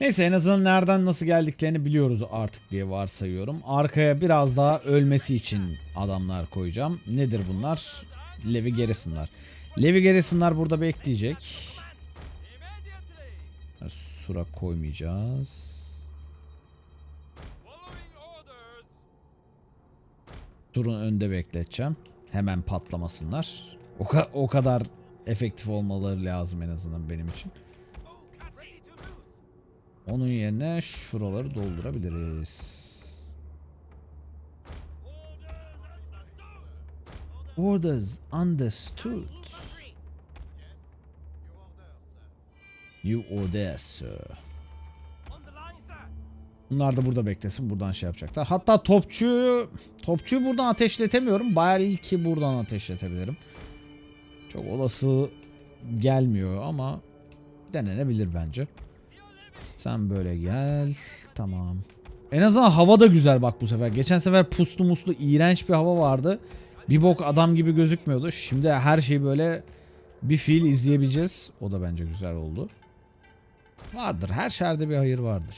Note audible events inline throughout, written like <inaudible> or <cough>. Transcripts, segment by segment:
Neyse en azından nereden nasıl geldiklerini biliyoruz artık diye varsayıyorum. Arkaya biraz daha ölmesi için adamlar koyacağım. Nedir bunlar? Levi Garrison'lar. Levi Garrison'lar burada bekleyecek. Sura koymayacağız. Surun önde bekleteceğim. Hemen patlamasınlar. O, ka- o kadar efektif olmaları lazım en azından benim için. Onun yerine şuraları doldurabiliriz. Orders understood. You order sir. Bunlar da burada beklesin. Buradan şey yapacaklar. Hatta topçuyu topçuyu buradan ateşletemiyorum. Belki buradan ateşletebilirim. Çok olası gelmiyor ama denenebilir bence. Sen böyle gel. Tamam. En azından hava da güzel bak bu sefer. Geçen sefer puslu muslu iğrenç bir hava vardı. Bir bok adam gibi gözükmüyordu. Şimdi her şeyi böyle bir fiil izleyebileceğiz. O da bence güzel oldu. Vardır. Her şerde bir hayır vardır.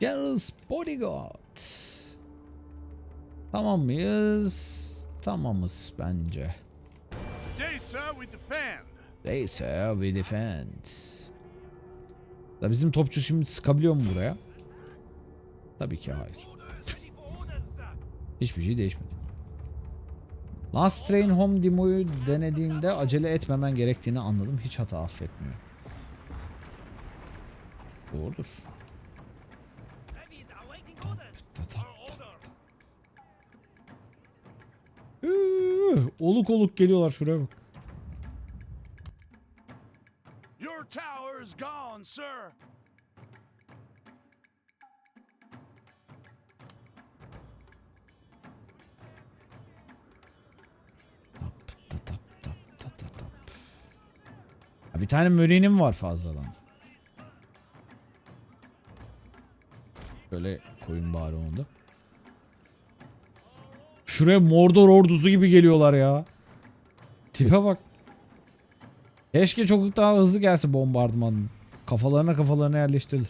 General's Bodyguard. Tamam mıyız? Tamamız bence. Today, sir, we defend. They say we defend. Da bizim topçu şimdi sıkabiliyor mu buraya? Tabii ki hayır. Hiçbir şey değişmedi. Last Train Home demo'yu denediğinde acele etmemen gerektiğini anladım. Hiç hata affetmiyor. Doğrudur. Oluk oluk geliyorlar şuraya bak. Sir. Bir tane möreğim var fazladan. Şöyle koyun bari onu da. Şuraya Mordor ordusu gibi geliyorlar ya. Tipe bak. Keşke çok daha hızlı gelse bombardıman. Kafalarına kafalarına yerleştirilir.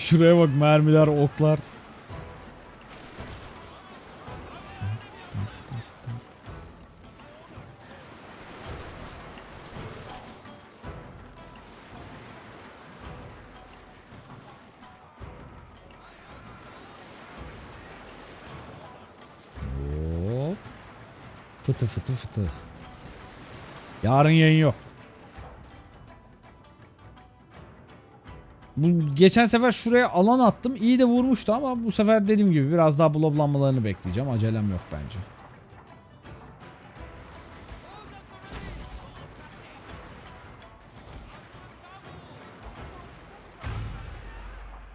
Şuraya bak mermiler, oklar. Hop. Fıtı fıtı fıtı. Yarın yayın yok. Bu geçen sefer şuraya alan attım. İyi de vurmuştu ama bu sefer dediğim gibi biraz daha bloblanmalarını bekleyeceğim. Acelem yok bence.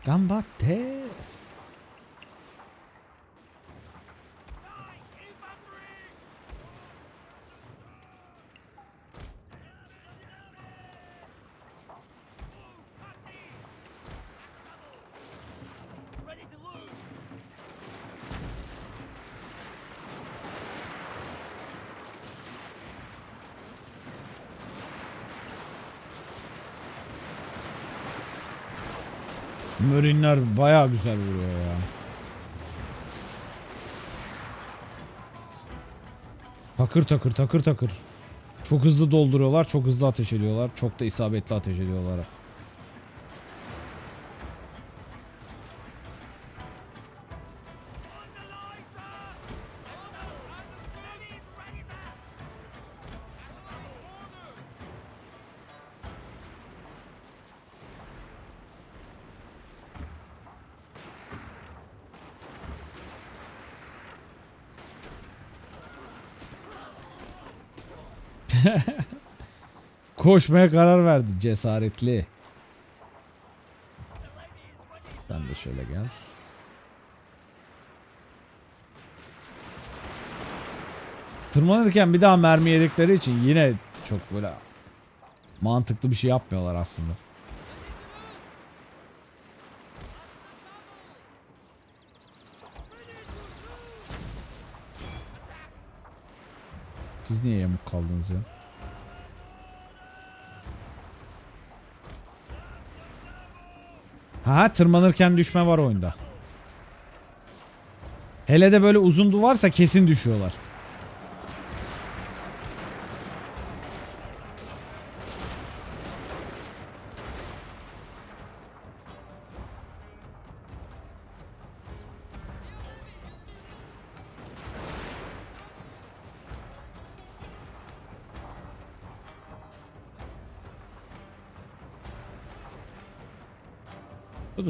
Gambatte. Mörinler baya güzel vuruyor ya. Takır takır takır takır. Çok hızlı dolduruyorlar, çok hızlı ateş ediyorlar. Çok da isabetli ateş ediyorlar. <laughs> Koşmaya karar verdi cesaretli. Sen de şöyle gel. Tırmanırken bir daha mermi yedikleri için yine çok böyle mantıklı bir şey yapmıyorlar aslında. Siz niye yamuk kaldınız ya? Ha tırmanırken düşme var oyunda. Hele de böyle uzun duvarsa kesin düşüyorlar.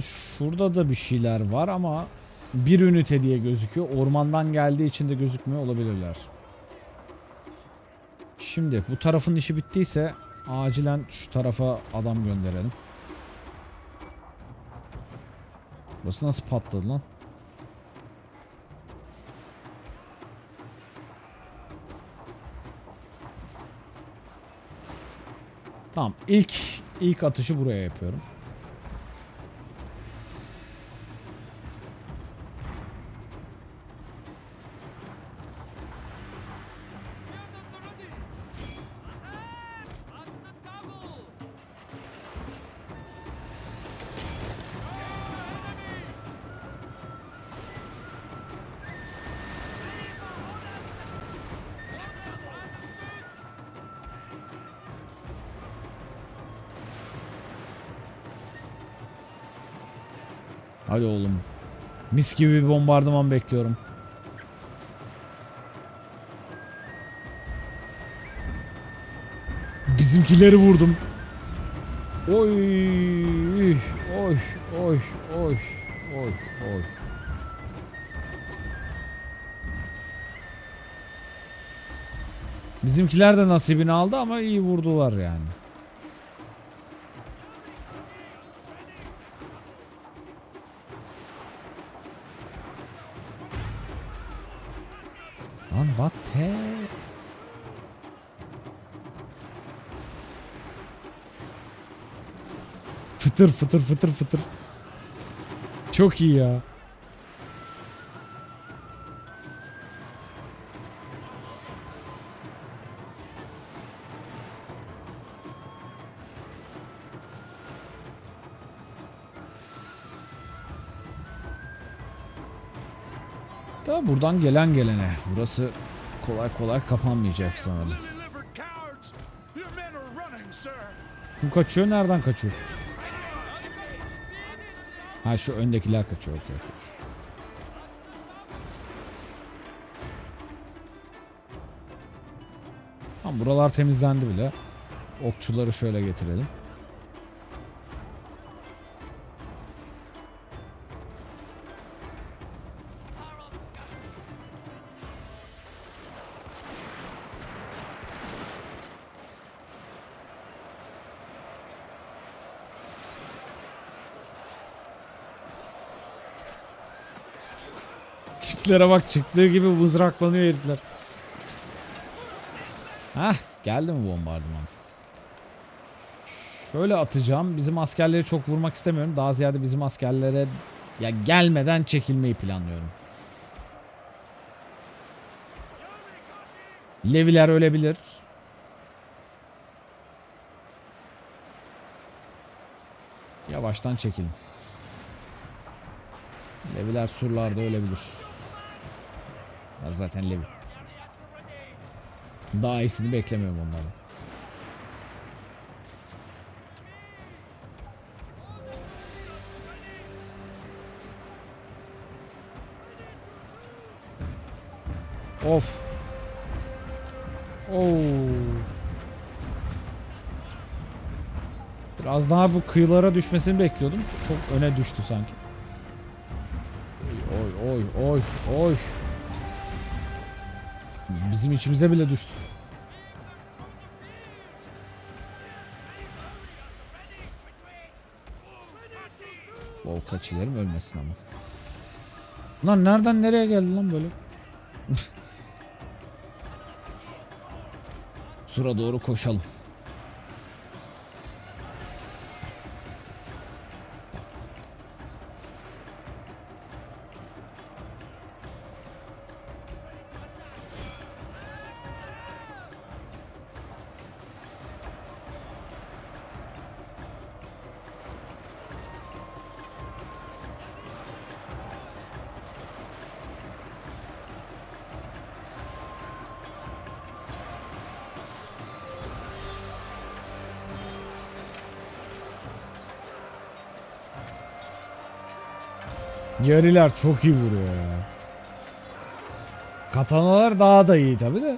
Şurada da bir şeyler var ama bir ünite diye gözüküyor. Ormandan geldiği için de gözükmüyor olabilirler. Şimdi bu tarafın işi bittiyse acilen şu tarafa adam gönderelim. Burası nasıl patladı lan? Tamam ilk ilk atışı buraya yapıyorum. Hadi oğlum. Mis gibi bir bombardıman bekliyorum. Bizimkileri vurdum. Oy, oy, oy, oy, oy, oy. Bizimkiler de nasibini aldı ama iyi vurdular yani. Lan what the? Fıtır fıtır fıtır fıtır. Çok iyi ya. Da buradan gelen gelene. Burası kolay kolay kapanmayacak sanırım. Kim kaçıyor? Nereden kaçıyor? Ha şu öndekiler kaçıyor. Okey, okey. Tamam buralar temizlendi bile. Okçuları şöyle getirelim. Tiplere bak çıktığı gibi mızraklanıyor herifler. Hah geldi mi bombardıman? Şöyle atacağım. Bizim askerleri çok vurmak istemiyorum. Daha ziyade bizim askerlere ya gelmeden çekilmeyi planlıyorum. Leviler ölebilir. Yavaştan çekilin. Leviler surlarda ölebilir. Ya zaten Levi. Daha iyisini beklemiyorum onlardan. Of. Oo. Biraz daha bu kıyılara düşmesini bekliyordum. Çok öne düştü sanki. Oy oy oy oy. Bizim içimize bile düştü. Wow kaç ölmesin ama. Lan nereden nereye geldi lan böyle? <laughs> Sura doğru koşalım. Yariler çok iyi vuruyor ya. Katanalar daha da iyi tabi de.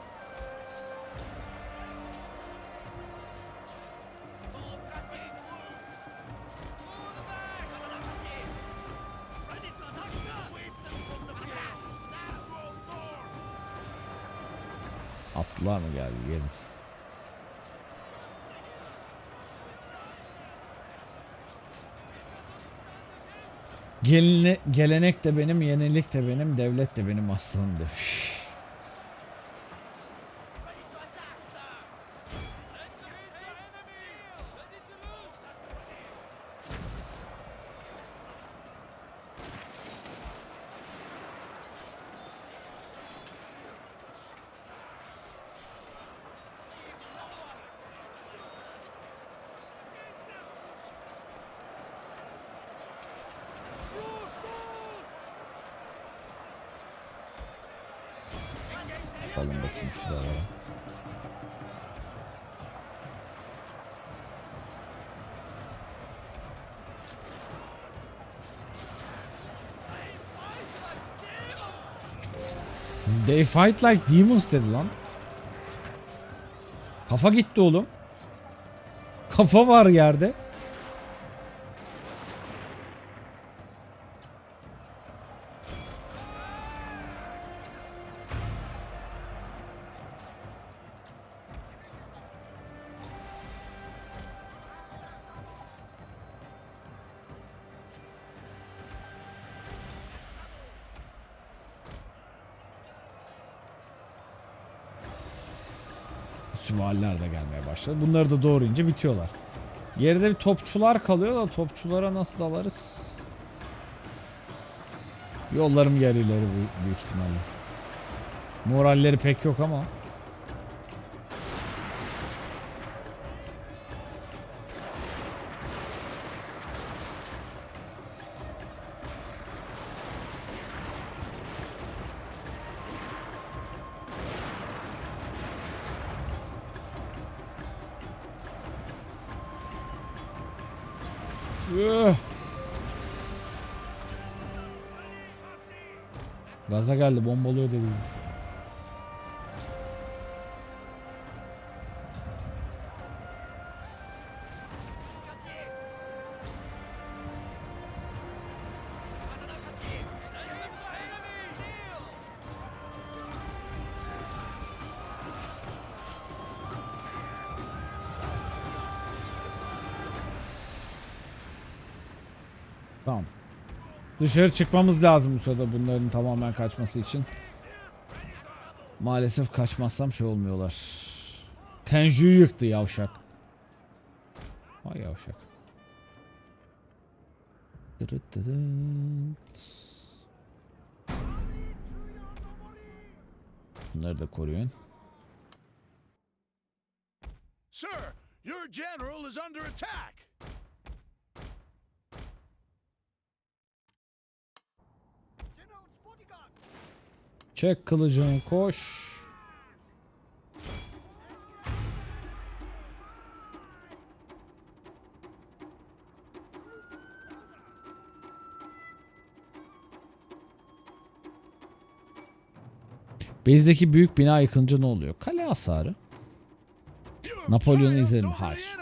Atlılar mı geldi gelin. Gelene, gelenek de benim, yenilik de benim, devlet de benim aslında demiş. Bakalım bakayım şuralara. They fight like demons dedi lan. Kafa gitti oğlum. Kafa var yerde. Süvariler de gelmeye başladı. Bunları da doğrayınca bitiyorlar. Geride bir topçular kalıyor da topçulara nasıl dalarız? Yollarım gerileri bu büyük ihtimalle. Moralleri pek yok ama. Üh. Gaza geldi bombalıyor dedi. Tamam. Dışarı çıkmamız lazım bu sırada bunların tamamen kaçması için. Maalesef kaçmazsam şey olmuyorlar. Tenju'yu yıktı yavşak. Vay yavşak. Bunları da koruyun. Sir, your general is under attack. Çek kılıcını koş. Base'deki büyük bina yıkınca ne oluyor? Kale hasarı. Napolyon'u izlerim. Hayır.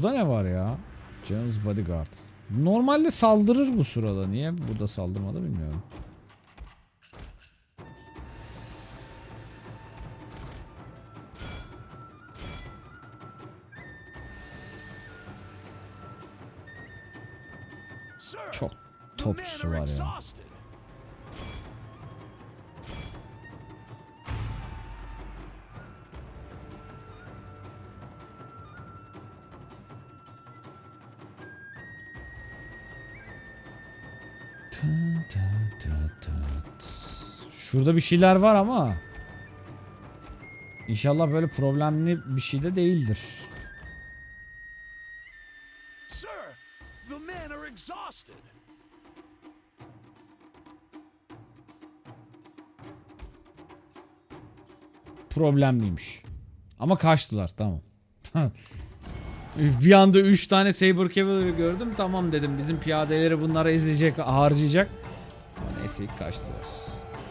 Şurada ne var ya? Jones Bodyguard. Normalde saldırır bu sırada. Niye burada saldırmadı bilmiyorum. Çok topçusu var ya. Şurada bir şeyler var ama İnşallah böyle problemli bir şey de değildir. Sir, the men are exhausted. Problemliymiş. Ama kaçtılar tamam. <laughs> bir anda 3 tane Saber Cavalier gördüm tamam dedim bizim piyadeleri bunlara ezecek harcayacak. Ama neyse kaçtılar.